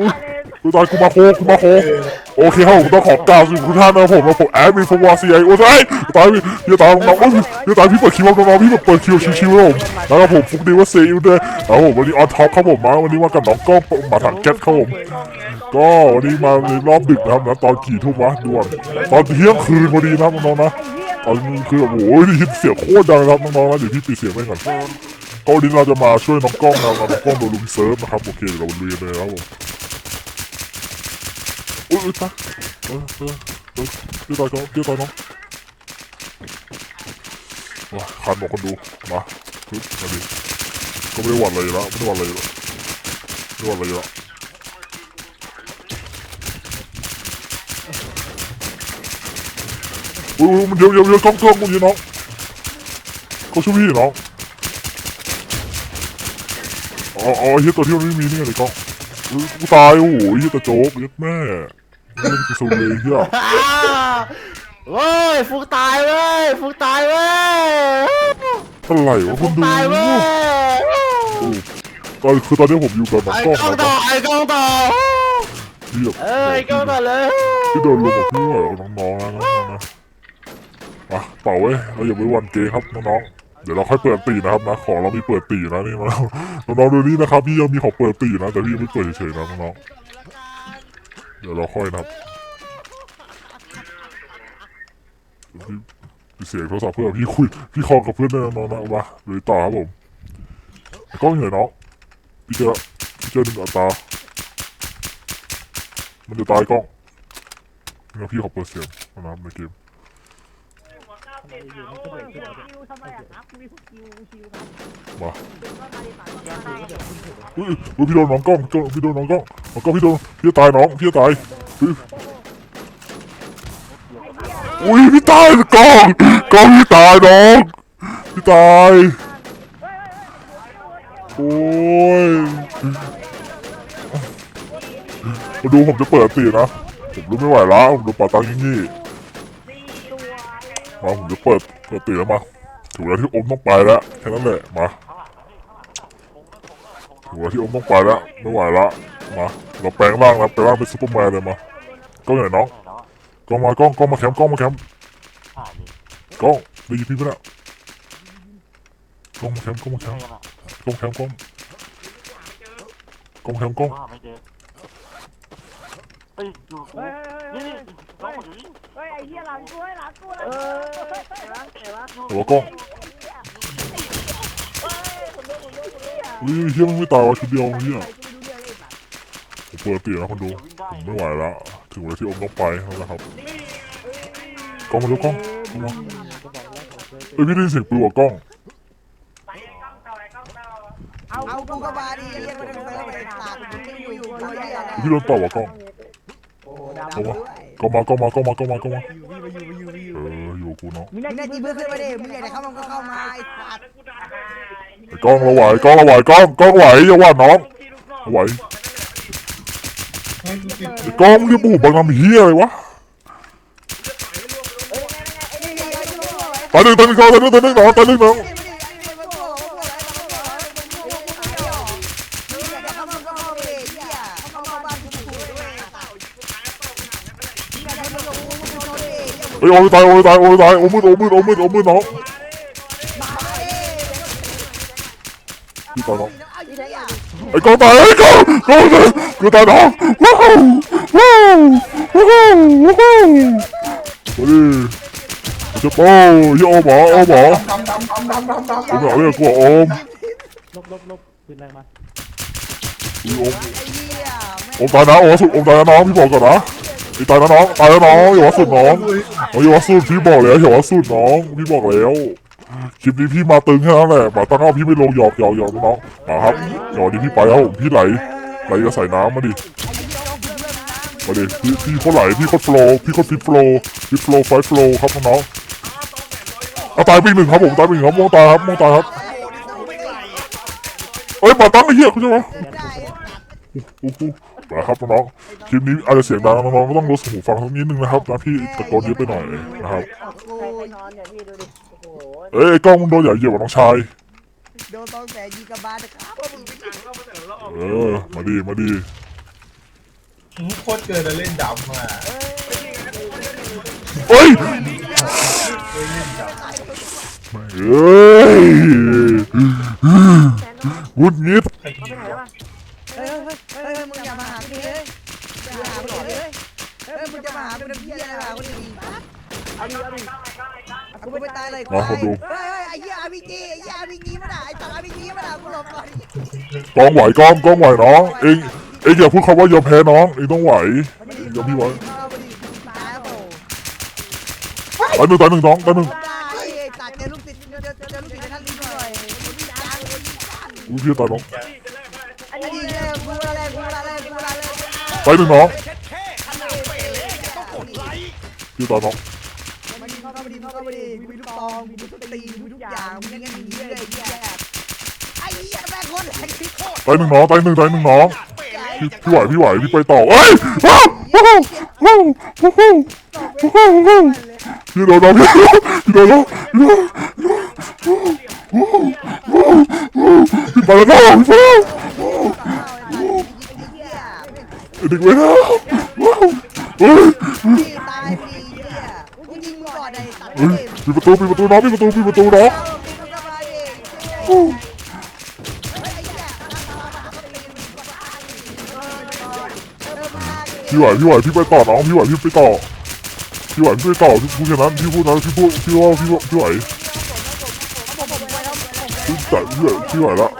อุ๊ยกูตายกูมาโคกูมาโคโอเคครับผมต้องขอกล่าวสวัสดีทุกท่านนะครับผมแล้วผมแอดมินฟอร์วาซีไอโอ้ยตายพี่ตายน้องๆพี่ตายพี่เปิดคิวน้องๆพี่เปิดคิวชิวๆครับผมแล้วก็ผมฟุกดีว่าเซีอิวด้วยแล้วผมวันนี้ออนท็อปครับผมมาวันนี้มากับน้องกล้องมาถังแก๊สครับผมก็วันนี้มาในรอบดึกนะครับนะตอนกี่ทุ่มวะด่วนตอนเที่ยงคืนพอดีนะครับน้องๆนะตอนนี้คือโอ้ยได้ยินเสียงโคตรดังนะครับน้องๆนะเดี๋ยวพี่ปิดเสียงไว้ก่อนก็วันนี้เราจะมาช่วยน้องกล้องนะครับน้องกล้องโดนลุมเซิร์ฟนะครับโอเคเดี๋ยวเราลุยเลยนะครับผม อุ้ยตาเออเออเออเดี๋ยวต่อยน้องเดี๋ยวต่อยน้องว้าคันบอกคนดูมาปึ๊บมาดิก็ไม่ได้หวั่นอะไรอยู่แล้วไม่ได้หวั่นอะไรอยู่แล้วไม่ได้หวั่นอะไรอยู่แล้วอุ้ยมันเยอะเยอะเยอะกล้องกล้องมึงเยอะน้องเขาช่วยพี่น้องอ๋อเฮียตัวที่มันไม่มีนี่ไงเลยกล้องกูตายโอ้โหเฮียตะโจ๊กเฮียแม่ ม่ได้กูสูเลยเฮียเว้ยฟุกตายเว้ยฟุกตายเว้ยอะไรวะคุฟุณกดูตายเว้ยตอนคือตอนนี้ผมอยู่กับน้องไอ้กล้องกล้องนะคต่รัอบไอ้กล้องต่อที่แบบเอ้ยกล้องต่อเลยที่โดนลงกับพี่ไหวกับน้องๆนะน้องๆนะมาเป่าเว้ยเราอย่าไปหวันเกย์ครับน้องๆเดี๋ยวเราค่อยเปิดตีนะครับนะของเรามีเปิดตีนะนี่มาน้องๆดูนี่นะครับพี่ยังมีของเปิดตีนะแต่พี่ยังไม่เปิดเฉยๆนะน้องๆ เดี๋ยวเราค่อยนะครับพี่พี่เสียงโทรศัพท์เพื่อนพี่คุยพี่คอลกับเพื่อนได้นะน้องนะมาเลยต่อครับผมไอ้กล้องอยู่ไหนน้องพี่เจอพี่เจอหนึ่งอัตรามันจะตายกล้องงั้นพี่ขอเปิดเสียงนะครับในเกมทำไมอะครับมีพวกคิวคิวครับมา ว่ามาดีกว่าได้อุ้ยอุ้ยพี่โดนน้องกล้องพี่โดนพี่โดนน้องกล้องน้องกล้องพี่โดนพี่จะตายน้องพี่จะตายอุ้ยพี่ตายกล้องกล้องพี่ตายน้องพี่ตายโอ้ยมาดูผมจะเปิดตีนะผมรู้ไม่ไหวแล้วผมดูป่าตังยี่นี่มาผมจะเปิดเปิดตีแล้วมาถึงเวลาที่อมต้องไปแล้วแค่นั้นแหละมา ถึงเวลาที่อมต้องไปแล้วไม่ไหวล้วมาเราแปลงร่างนะแปลงร่างเป็นซูเปอร์แมนเลยมากล้องไหนน้องกล้องมากล้องกล้องมาแคมป์กล้องมาแคมป์กล้องได้ยินพี่ปะเนี่ยกล้องมาแคมป์กล้องมาแคมป์กล้องแคมป์กล้องกล้องแคมป์กล้องไอ้ดูนี่นี่น้องมาอยู่นี่ไอ้เหี้ยหลังกูไอ้หลังกูเออเห็นปะเห็นปะหัวก ล้องอุ้ยเฮียมันไม่ตายวะชุดเดียวเฮียผมเปิดตีนะคนดูวิ่งได้ผมไม่ไหวแล้วถึงเวลาที่อมต้องไปแล้วนะครับกล้องมาดูกล้องกล้องมาเอ้ยพี่ได้ยินเสียงปืนว่ะกล้องเอากูก็มาดิเรียกมาเป็นเซิร์ฟเลยสัตว์มึงอยู่อยู่ตัวใหญ่พี่โดนต่อว่ะกล้องโอ้ดำกล้องมากล้องมากล้องมากล้องมากล้องมาเอออยู่กูเนาะมึงได้จีเพื่อนขึ้นมาดิมึงอยากจะเข้ามันก็เข้ามาไอ้สัตว์ กล้องเราไหวกล้องเราไหวกล้องกล้องไหวอย่าว่าน้องไหวไอ้กล้องเรียกปู่บังน้ำเฮียอะไรวะตายหนึ่งตายหนึ่งตายหนึ่งตายหนึ่งน้องตายหนึ่งน้องเฮ้ยโอ้ยตายโอ้ยตายโอ้ยตายโอ้มืดโอ้มืดโอ้มืดโอ้มืดน้อง พี่ตายน้องไอ้กองตายไอ้กองกองตายกูตายน้องว้าวว้าวว้าวว้าวมาดิจะโป้ยโอหมอโอหมอโอหมอเรียกกูโอมลบลบลบปืนอะไรมาโอมโอมตายนะโอสุดโอมตายนะน้องพี่บอกก่อนนะไอ้ตายนะน้องตายนะน้องอย่าว่าสุดน้องอย่าว่าสุดพี่บอกแล้วอย่าว่าสุดน้องพี่บอกแล้ว คลิปนี้พี่มาตึงแค่นั้นแหละหมาตั้งเอาพี่ไม่ลงหยอกหยอกหยอกน้องมาครับหยอกดิพี่ไปครับผมพี่ไหลไหลก็ใส่น้ำมาดิมาดิพี่พี่เขาไหลพี่เขาโฟล์พี่เขาฟิตโฟล์ฟิตโฟล์ไฟโฟล์ครับน้องเอาตายไปอีกหนึ่งครับผมตายไปอีกหนึ่งครับมองตายครับมองตายครับเอ้ยหมาตั้งไอ้เหี้ยคุณจะมาโอ้โห มาครับน้องคลิปนี้อาจจะเสียงดังน้องๆก็ต้องลดหูฟังสักนิดนึงนะครับนะพี่ตะโกนเยอะไปหน่อยนะครับใครไปนอนเนี่ยพี่ดูดิ โอ้โห เอ้ยไอ้กล้องมึงโดนอย่าเหยียบกับน้องชายโดนต้องแต่ยิงกระบาลนะครับเออมาดีมาดีโคตรเกินแล้วเล่นดำอะเฮ้ยเล่นเล่นดำเฮ้ยวุดงิดใครกินวะ เฮ้ยเฮ้ยเฮ้ยมึงอย่ามาหาพี่เลยอย่าหาพี่เลยเฮ้ยมึงจะมาหาเป็นพี่อะไรมาคนดีเอาดิเอาดิกูไม่ตายเลยมาคนดูเฮ้ยเฮ้ยไอ้เหี้ยอาร์พีจีไอ้เหี้ยอาร์พีจีมันอะไอ้ตังอาร์พีจีมันอะกูหลบก่อนกองไหวกองกองไหวน้องเองเองอย่าพูดคำว่ายอมแพ้น้องเองต้องไหวเดี๋ยวพี่ไหวเอาไปดิตายแล้วโตายหนึ่งตายหนึ่งน้องตายหนึ่งตายไอ้ตัดเจอลูกติดเจอเจอเจอลูกติดในท่านลิ้นหน่อยมันมีจานมันมีจานอุ้ยพี่ตายน้อง ตายหนึ่งน้องพี่ตายน้องมันเข้ามาดิเข้ามาดิมีลูกตองมีทุกตีมีทุกอย่างมีงั้นมีเลยไอ้เหี้ยไอ้เหี้ยแม่งโคตรแรงที่โคตรตายหนึ่งน้องตายหนึ่งตายหนึ่งน้องพี่พี่ไหวพี่ไหวพี่ไปต่อเอ้ยว้าวว้าวว้าวว้าวว้าวว้าวพี่โดนน้องพี่โดนน้องพี่ไปแล้วน้องว้าวไอ้เหี้ยเด็กเว้ยนะว้าวเฮ้ยพี่ตายพี่เหี้ยกูยิงมึงก่อนไอ้ตัดเฮ้ยปิดประตูปิดประตูน้องปิดประตูปิดประตูน้องพี่ไหวพี่ไหวพี่ไปต่อน้องพี่ไหวพี่ไปต่อพี่ไหวพี่ไปต่อพี่พูดแค่นั้นพี่พูดนะพี่พูดพี่ว่าพี่ว่าพี่ไหวพี่แต่พี่ไหวพี่ไหวละ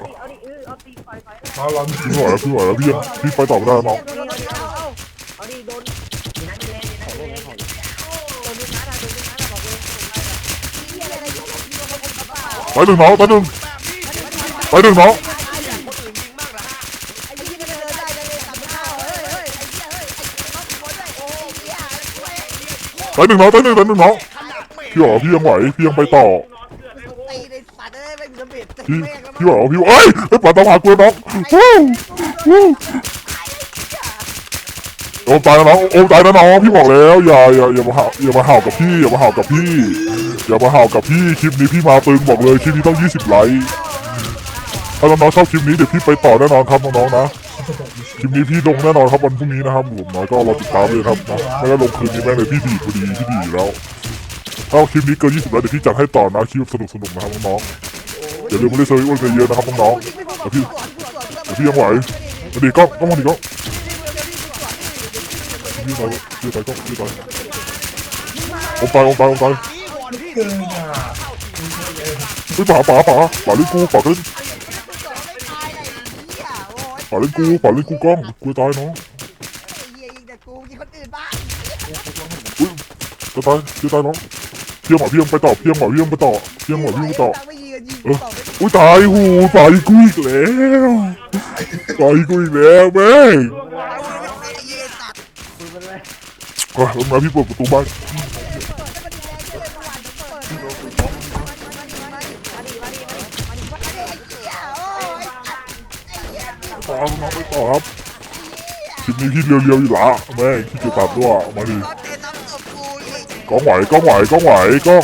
ไปไปเอาเราพี่ไหวแล้วพี่ไหวแล้วพี่ยังพี่ไปต่อไม่ได้น้องเอาดิโดนดีนะดีเลยดีนะดีเลยโดนลูกนัดอะโดนลูกนัดอะบอกเลยไปหนึ่งน้องไปหนึ่งไปหนึ่งน้องไปหนึ่งน้องไปหนึ่งไปหนึ่งน้องพี่บอกพี่ยังไหวพี่ยังไปต่อพี่พี่บอกพี่เอ้ยไอ้ยปัดตามหากูน้องวู้วู้ โอมตายแล้วน้องโอมตายแล้วน้องพี่บอกแล้วอย่าอย่าอย่ามาห่าอย่ามาห่ากับพี่อย่ามาห่ากับพี่อย่ามาห่ากับพี่คลิปนี้พี่มาตึงบอกเลยคลิปนี้ต้อง 20 ไลค์ถ้าน้องๆชอบคลิปนี้เดี๋ยวพี่ไปต่อแน่นอนครับน้องๆนะคลิปนี้พี่ลงแน่นอนครับวันพรุ่งนี้นะครับผมน้อยก็รอติดตามเลยครับนะไม่ได้ลงคืนนี้แม่เลยพี่ดีพอดีพี่ดีแล้วถ้าคลิปนี้เกิน20ไลค์เดี๋ยวพี่จัดให้ต่อนะคลิปสนุกๆนะครับน้องๆอย่าลืมมาเล่นเซอร์วิสอ้วนกันเยอะนะครับน้องๆเดี๋ยวพี่ พี่ยังไหวมาดีก็ต้องมาดีก็พี่ตายพี่ตายก็พี่ตายผมตายผมตายผมตายเกินอะเฮ้ยป่าป่าป่าป่าเล่นกูป่าเล่นป่าเล่นกูป่าเล่นกูกล้องกูตายเน้องจะตายจะตายน้องเพียงหมอเพียงไปต่อเพียงหมอเพียงไปต่อเพียงหมอเพียงไปต่ออุ้ยตายหูตายกูอีกแล้ว ตายกูอีกแล้วแม่งเฮ้ยแล้วมาพี่เปิดประตูบ้านต่อน้องไปต่อครับคลิปนี้พี่เรียวๆอยู่ละแม่งขี้เกียจตัดด้วยมาดิก้องไหวก้องไหวก้องไหวก้อง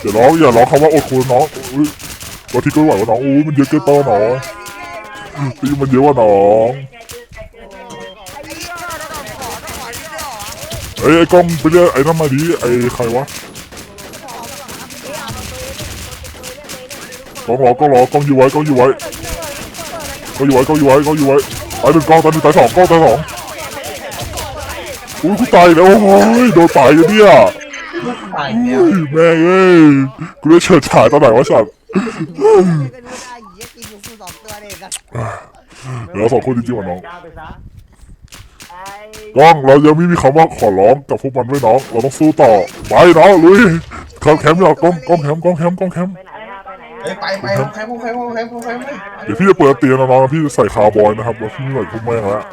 อย่าร้องอย่าร้องคำว่าอดทนน้องอุ้ยบางทีก็ไหวว่าน้องอู้มันเยอะเกินไปน้อง ตีมันเยอะว่ะน้องเอ้ยไอ้กล้องไปเรียกไอ้นั่นมาดิไอ้ใครวะกล้องรอกล้องรอกล้องอยู่ไว้กล้องอยู่ไว้กล้องอยู่ไว้กล้องอยู่ไว้กล้องอยู่ไว้ตายหนึ่งกล้องตายหนึ่งตายสองกล้องตายสองอุ้ยกูตายแล้วโอ้ยโดนตายกันเนี่ยตายแล้วเฮ้ยแม่งเอ้ยกูได้เฉิดฉายตอนไหนวะสัตว์ เดี๋ยวเราสองคนจริงๆว่ะน้องกล้าไปซะไอ้กล้องเรายังไม่มีคำว่าขอร้องกับพวกมันไว้น้อง เราต้องสู้ต่อ ไปน้องลุยเข้าแคมป์เนี่ยกล้องกล้องแคมป์กล้องแคมป์กล้องแคมป์ไปไหนอะไปไหนเอ้ยอะไปไปห้องแคมป์ห้องแคมป์ห้องแคมป์ห้องแคมป์ห้องแคมป์เดี๋ยวพี่จะเปิดเตียงน้องๆพี่จะใส่คาร์บอยนะครับแล้วพี่ไม่ไหวพวกแม่งแล้ว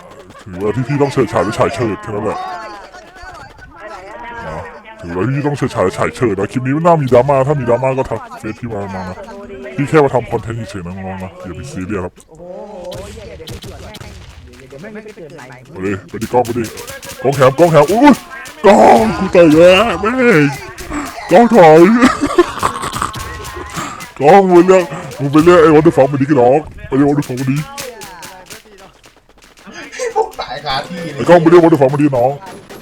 ถือว่าที่พี่ต้องเฉิดฉายหรือฉายเฉิดแค่นั้นแหละนะถือว่าพี่ต้องเฉิดฉายหรือฉายเฉิดนะคลิปนี้ไม่น่ามีดราม่าถ้ามีดราม่าก็ทักเฟซพี่มามานะ พี่แค่มาทำคอนเทนต์เฉยๆนะน้องๆนะอย่าไปซีเรียสครับเดี๋ยวไม่ไม่เกิดไหนมาดิไปดิกล้องไปดิกล้องแคมกล้องแคมอุ้ยกล้องกูตายแล้วแม่งกล้องถอยกล้องมึงเรียกมึงไปเรียกไอ้วันเดอร์ฟองมาดิกันน้องไปเรียกวันเดอร์ฟองมาดิพวกตายคาาที่เลไอ้ยกล้องไปเรียกวันเดอร์ฟอร์มาดีน้อง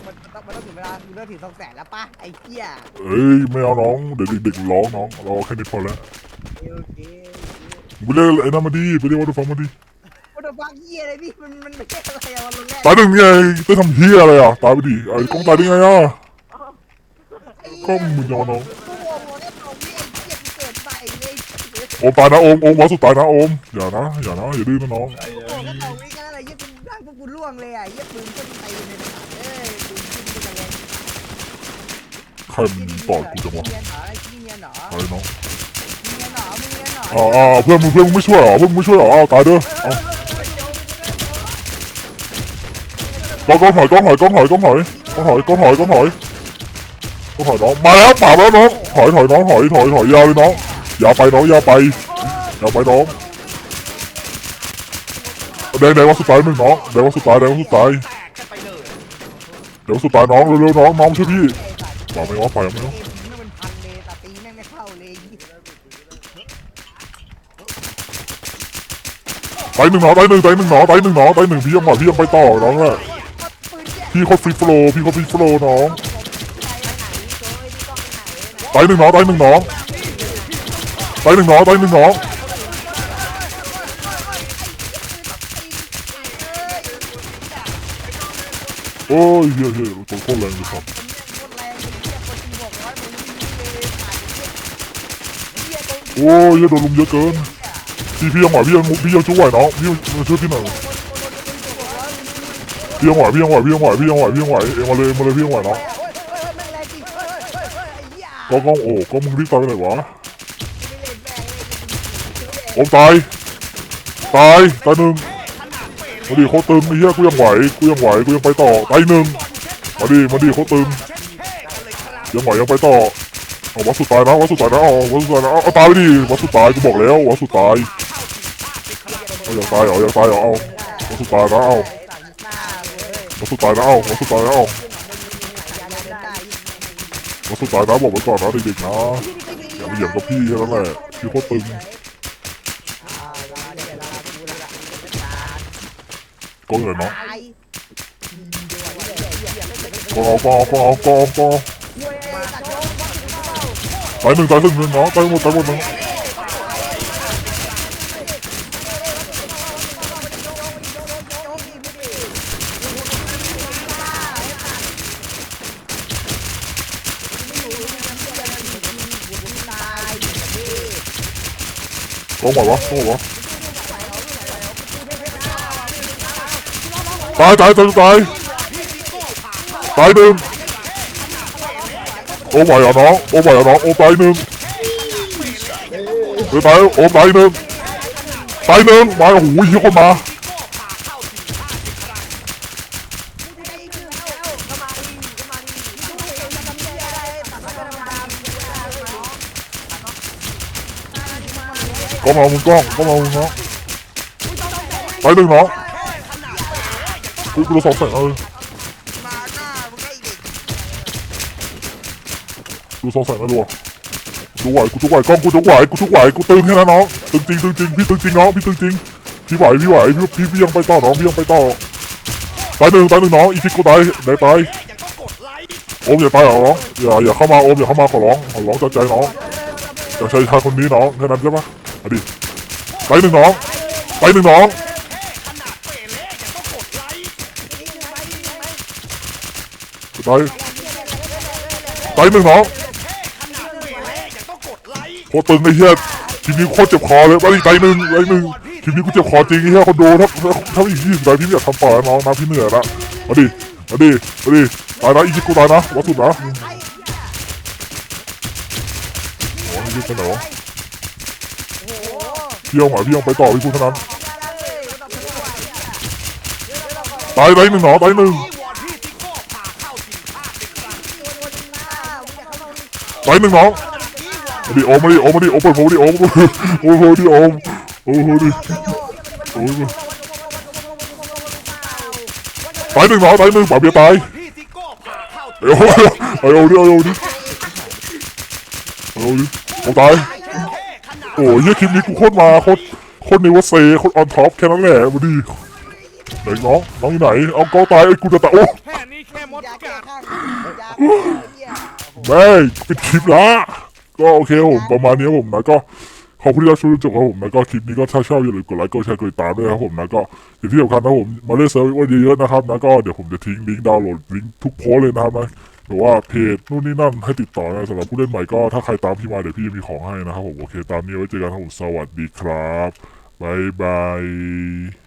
มันต้องมันต้องถึงเวลาคุณเลิกถึงสองแสนแล้วป่ะไอ้เหี้ยเอ้ยไม่เอาน้องเดี๋ยวเด็กๆร้องน้องเราแค่นี้พอแล้วโอ เคไปเรียกไอ้นั่นมาดีไปเรียกวันเดอร์ฟอร์มาดีโอ้โหฟังเหี้ยอะไรพี่มันมันไม่ใช่อะไรอะวันลงแรกตายหนึ่งไงจะทำเฮียอะไรอะตายไปดิไอ้กล้องตายได้ไงอะกล้องมึงยอน้องกูงงเลยตรงนี้ไอ้เหี้ยกูเกิดใหม่เลยโอมตายนะโอมโอมวาสุดตายนะโอมอย่านะอย่านะอย่าดื้อนะน้องโอ้โหก็ตรงนี้กันอะไรเหี้ยกูร่างพวกกูล่วงเลยอะเหี้ยปืนก็ตีในสนามเอ้ยปืนขึ้นไปเลยใครมันตอดกูจังวะเนียนเหรอไอ้ที่เนียนเหรออะไรน้อง ออ่าอ่าเพื่อนมึงเพื่อนมึงไม่ช่วยเหรอเพื่อนมึงไม่ช่วยเหรอเอาตายเด้อเอากล้องกล้องถอยกล้องถอยกล้องถอยกล้องถอยกล้องถอยกล้องถอยกล้องถอยกล้องถอยน้องมาแล้วป่าบแล้วน้องถอยถอยน้องถอยถอยถอยยาวเลยน้องอย่าไปน้องอย่าไปอย่าไปน้องแดงแดงว่าสุดท้ายหนึ่งน้องแดงว่าสุดท้ายแดงว่าสุดท้ายเดี๋ยวสุดท้ายน้องเร็วๆน้องน้องช่วยพี่ป่าไม่ว่าไปไม่ว่า เอ็มนี่มันพันเลยแต่ตีแม่งไม่เข้าเลย ไปหนึ่งหนอไปหนึ่งไปหนึ่งหนอไปหนึ่งหนอไปหนึ่งพี่ยังหมอพี่ยังไปต่อน้องอะปืนแย่พี่เขาฟรีโฟลพี่เขาฟรีโฟลน้องไปหนึ่งหนอไปหนึ่งหนอไปหนึ่งหนอไปหนึ่งหนอโอ้ยเฮ้ยเฮ้ยตัวโคตรแรงเลยครับโคตรแรงเลยเหี้ยคนที่บอกร้อยมึงยิงเลยขาดเหี้ยเหี้ยตรงโอ้ยเฮ้ยโดนลุมเยอะเกิน พี่พี่ยังไหวพี่ยังพี่ยังช่วยน้องพี่มาช่วยพี่หน่อยพี่ยังไหวพี่ยังไหวพี่ยังไหวพี่ยังไหวพี่ยังไหวเอ็งมาเลยมาเลยพี่ยังไหวน้องโอ้ยโอ้องโอ้ก็ก็โอ้ก็มึงรีบตายไปไหนวะไม่เลยโอมตายตายตายหนึ่งมาดิโคตรตึงไอ้เหี้ยกูยังไหวกูยังไหวกูยังไปต่อตายหนึ่งมาดิมาดิโคตรตึงยังไหวยังไปต่อเอาวัดสุดตายนะวัดสุดตายนะเอาวัดสุดตายนะเอาเอตายไปดิวัดสุดตายกูบอกแล้ววัดสุดตาย ยากตายเหรออยากตายเหรอเอาวัดสุดตายนะเอาหน้าเว้ยวัดสุดตายนะเอาวัดสุดตายนะเอาอย่าเล่นได้วัดสุดตายนะบอกไว้ก่อนนะเด็กๆนะอย่ามาเหยียบกับพี่แค่นั้นแหละพี่โคตรตึงก็เลยเนาะตายก็เอาก็เอาก็เอาก็เอาก็เอาว้ยตัดโยงตายหนึ่งตายหนึ่งเนาะตายหมดตายหมดเนาะ 冇埋喎，冇埋喎。大大對大，大面。我埋人啊！我埋人啊！我大面。佢睇我大面，大面買好嘢啊嘛！ มาโอ้โหเฮียคนมาก็มา มึงกล้องก็มา มึงเนาะไปหนึ่งเนาะกูกูสองแสงเออกูสองแสงแล้วดูดูไหวกูทุกไหวกล้องกูทุกไหวกูทุกไหวกูตึงแค่นั้นน้องตึงจริงตึงจริงพี่ตึงจริงน้องพี่ตึงจริงพี่ไหวพี่ไหวพี่พี่พี่ยังไปต่อน้องพี่ยังไปต่อตายหนึ่งตายหนึ่งน้องอีกทีกูตายไหนตายโอมอย่าตายเหรอน้องอย่าอย่าเข้ามาโอมอย่าเข้ามาขอร้องขอร้องใจใจน้องจากใจชายคนนี้น้องแค่นั้นใช่ปะ เอาดิไปหนึ่งน้อง ไปหนึ่งน้องไปไปหนึ่งน้องโคตรตึงไอ้เหี้ยทีนี้โคตรเจ็บคอเลยไปอีกไปหนึ่งไปหนึ่งทีนี้กูเจ็บคอจริงไอ้เหี้ยคนดูถ้าถ้าอีกยี่สิบนาทีพี่อยากทำต่อแล้วน้องนะพี่เหนื่อยละมาดิมาดิมาดิตายนะอีกทีกูตายนะวัดสุดนะโอ้ยยืดไปไหนวะ พี่ยังไหวพี่ยังไปต่อพี่พูดเท่านั้นตายไปหนึ่งหนอตายหนึ่งตายหนึ่งหนอมาดิโอมมาดิโอมมาดิโอมเปิดโผล่ดิโอมโอ้โหดิโอมโอ้โหดิโอ้โหตายหนึ่งหนอตายหนึ่งป่าเบียตายไอ้โอ้ไอ้โอ้ดิไอ้โอ้ดิไอ้โอ้ดิโอ้ตาย โอ้ยเฮียคลิปนี้กูโคตรมาโคตรโคตรนิวเซโคตรออนท็อปแค่นั้นแหละมาดิไหนน้องน้องอยู่ไหน เอาเกาตายไอ้กูจะตายโอ้แค่นี้แค่มดยาแก้กัดข้างยาแก้เหี้ยแม่ปิดคลิปละก็โอเคผมประมาณนี้ผมนะก็ขอบคุณที่รับชมจนจบครับผมนะก็คลิปนี้ก็ถ้าชอบอย่าลืมกดไลค์กดแชร์กดติดตามด้วยนะครับผมนะก็อย่างที่สำคัญนะผมมาเล่นเซิร์ฟว่าเยอะๆนะครับนะก็เดี๋ยวผมจะทิ้งลิงก์ดาวน์โหลดลิงก์ทุกโพสเลยนะครับนะ หรือว่าเพจนู่นนี่นั่นให้ติดต่อนะสำหรับผู้เล่นใหม่ก็ถ้าใครตามพี่มาเดี๋ยวพี่จะมีของให้นะครับผมโอเคตามนี้ไว้เจอกันครับผมสวัสดีครับบ๊ายบาย